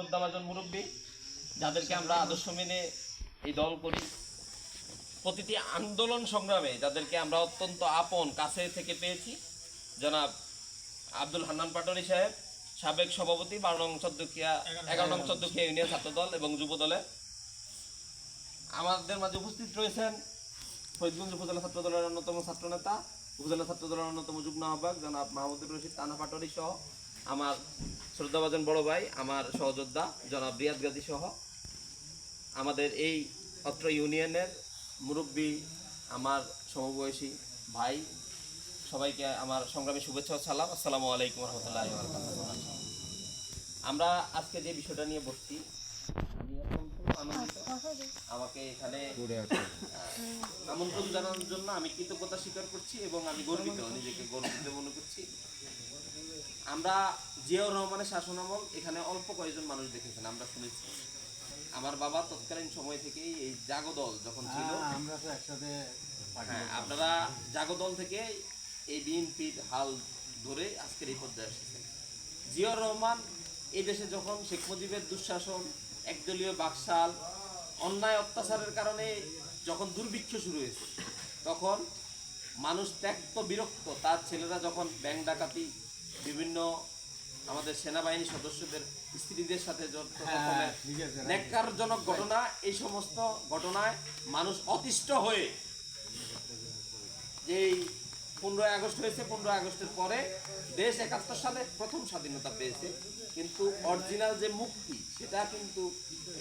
শ্রদ্ধাভাজন মুরব্বী, যাদেরকে আমরা আদর্শ মেনে এই দল করি। প্রতিটি আন্দোলন সংগ্রামে যাদেরকে আমরা অত্যন্ত আপন কাছে থেকে পেয়েছি, জনাব আব্দুল হান্নান পাটোয়ারি সাহেব, সাবেক সভাপতি, বারো নং চোদ্দকিয়া এগারো নং চোদ্দকিয়া ইউনিয়ন ছাত্র দল এবং যুব দলের। আমাদের মাঝে উপস্থিত রয়েছেন ফরিদগঞ্জ উপজেলা ছাত্র দলের অন্যতম ছাত্র নেতা, উপজেলা ছাত্র দলের অন্যতম যুগ্ম আহ্বায়ক জনাব মাহমুদুর রশিদ তানা পাটোয়ারি সহ আমার শ্রদ্ধাভাজন বড় ভাই আমার সহযোদ্ধা জনাব রিয়াদ গাজী সহ। আমাদের এই অত্র ইউনিয়নের মুরব্বী আমার সমবয়সী ভাই সবাইকে আমার সংগ্রামী শুভেচ্ছা ও সালাম। আসসালামু আলাইকুম রহমতুল্লাহ আমরা আজকে যে বিষয়টা নিয়ে বসছি আমাকে এখানে আমন্ত্রণ জানানোর জন্য আমি কৃতজ্ঞতা স্বীকার করছি এবং আমি গর্বিত নিজেকে গর্বিত মনে করছি। আমরা জিয়াউর রহমানের শাসনামল এখানে অল্প কয়েকজন মানুষ দেখেছেন আমরা শুনেছি। আমার বাবা তৎকালীন সময় থেকেই এই জাগদল যখন ছিল আমরা তো একসাথে হ্যাঁ আপনারা জাগদল থেকে এই বিএনপির হাল ধরে আজকের এই পর্যায়ে এসেছেন। জিয়াউর রহমান এই দেশে যখন শেখ মুজিবের দুঃশাসন একদলীয় বাকশাল অন্যায় অত্যাচারের কারণে যখন দুর্ভিক্ষ শুরু হয়েছে তখন মানুষ ত্যক্ত বিরক্ত। তার ছেলেরা যখন ব্যাংক ডাকাতি বিভিন্ন আমাদের সেনাবাহিনী সদস্যদের স্ত্রীদের সাথে আছে ন্যাক্কারজনক ঘটনা এই সমস্ত ঘটনায় মানুষ অতিষ্ঠ হয়ে যেই পনেরোই আগস্ট হয়েছে পনেরোই আগস্টের পরে দেশ একাত্তর সালে প্রথম স্বাধীনতা পেয়েছে। কিন্তু অরিজিনাল যে মুক্তি সেটা কিন্তু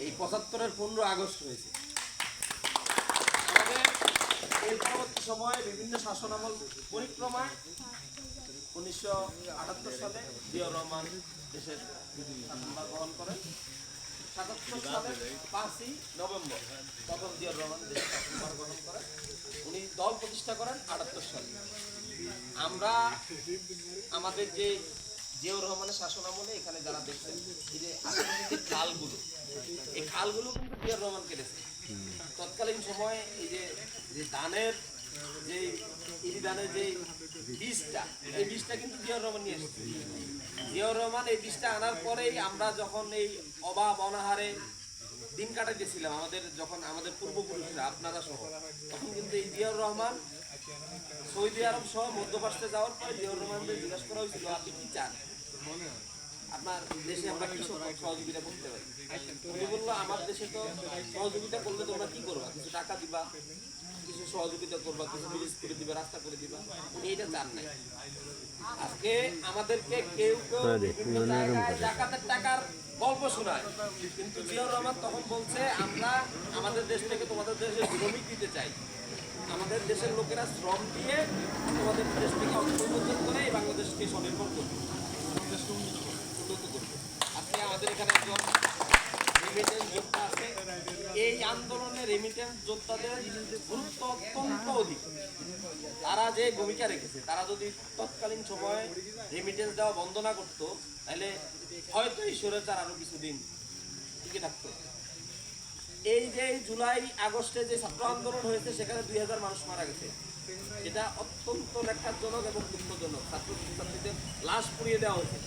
এই পঁচাত্তরের পনেরো আগস্ট হয়েছে। আমাদের এই পরবর্তী সময়ে বিভিন্ন শাসনামল পরিক্রমায় উনিশশো আটাত্তর সালে জিয়াউর রহমান দেশের শাসনভার গ্রহণ করেন। সাতাত্তর সালের পাঁচই নভেম্বর তখন জিয়াউর রহমান দেশের শাসনভার গ্রহণ করেন। উনি দল প্রতিষ্ঠা করেন আটাত্তর সালে। আমরা আমাদের যে জিয়াউর রহমানের শাসন আমলে এখানে যারা দেখছেন এই যে যে খালগুলো এই খালগুলো কিন্তু জিয়াউর রহমান কেটেছে। তৎকালীন সময়ে এই যে যে ধানের যে ধানের যে বীজটা, এই বীজটা কিন্তু জিয়াউর রহমান নিয়ে এসেছে। জিয়াউর রহমান এই বীজটা আনার পরেই আমরা যখন এই অভাব, অনাহারে দিন কাটাইতেছিলাম, আমাদের যখন আমাদের পূর্বপুরুষরা, আপনারা সহ, তখন কিন্তু এই জিয়াউর রহমান সৌদি আরব সহ মধ্যপ্রাচ্যে যাওয়ার পরে জিয়াউর রহমানদের জিজ্ঞাসা করা হয়েছিল, আপনি কি চান? আপনার দেশে আমরা কি সহযোগিতা করতে পারি? উনি বলল আমার দেশে তো সহযোগিতা করলে তোমরা কি করবা? কিছু টাকা দিবা কিছু সহযোগিতা করবা কিছু ব্রিজ করে দিবা রাস্তা করে দিবা? উনি এটা চান নাই। আজকে আমাদেরকে কেউ কেউ জায়গায় জাকাতের টাকার গল্প শোনায়। কিন্তু জিয়াউর রহমান তখন বলছে আমরা আমাদের দেশ থেকে তোমাদের দেশে শ্রমিক দিতে চাই। আমাদের দেশের লোকেরা শ্রম দিয়ে তোমাদের দেশ থেকে অর্থ করে এই বাংলাদেশকে স্বনির্ভর করবে বাংলাদেশকে উন্নত করবে উন্নত করবে আজকে আমাদের এখানে একজন রেমিটেন্স যোদ্ধা আছে। এই আন্দোলনে রেমিটেন্স যোদ্ধাদের গুরুত্ব অত্যন্ত অধিক। তারা যে ভূমিকা রেখেছে, তারা যদি তৎকালীন সময়ে রেমিটেন্স দেওয়া বন্ধ না করতো, তাহলে হয়তো এই স্বৈরাচার আরও কিছুদিন টিকে থাকতো। এই যে জুলাই, আগস্টে যে ছাত্র আন্দোলন হয়েছে, সেখানে দুই হাজার মানুষ মারা গেছে। এটা অত্যন্ত ন্যাক্কারজনক এবং দুঃখজনক। ছাত্র ছাত্রীদের লাশ পুড়িয়ে দেওয়া হয়েছে।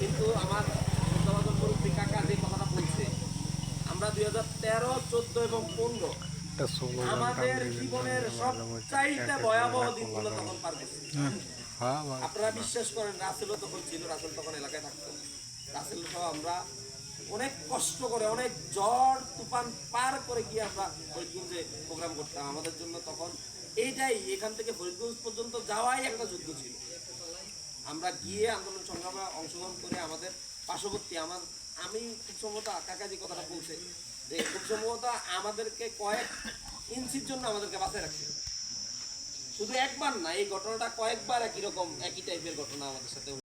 কিন্তু আমার শ্রদ্ধাভাজন মুরব্বী কাকা যে কথাটা বলছে আমরা দুই হাজার তেরো চোদ্দ এবং পনেরো। আমাদের জীবনের সবচাইতে ভয়াবহ দিনগুলো তখন পার গেছে আপনারা বিশ্বাস করেন রাসেলও তখন ছিল রাসেল তখন এলাকায় থাকতো। রাসেল সহ আমরা অনেক কষ্ট করে অনেক ঝড় তুফান পার করে গিয়ে আমরা ফরিদগঞ্জে প্রোগ্রাম করতাম। আমাদের জন্য তখন এইটাই এখান থেকে ফরিদগঞ্জ পর্যন্ত যাওয়াই একটা যুদ্ধ ছিল। আমরা গিয়ে আন্দোলন সংগ্রামে অংশগ্রহণ করে আমাদের পার্শ্ববর্তী আমার আমি খুব সম্ভবত কাকা যে কথাটা বলছে। যে খুব সম্ভবত আমাদেরকে কয়েক ইঞ্চির জন্য আমাদেরকে বাঁচায় রাখছে শুধু একবার না, এই ঘটনাটা কয়েকবার একই রকম, একই টাইপের ঘটনা আমাদের সাথে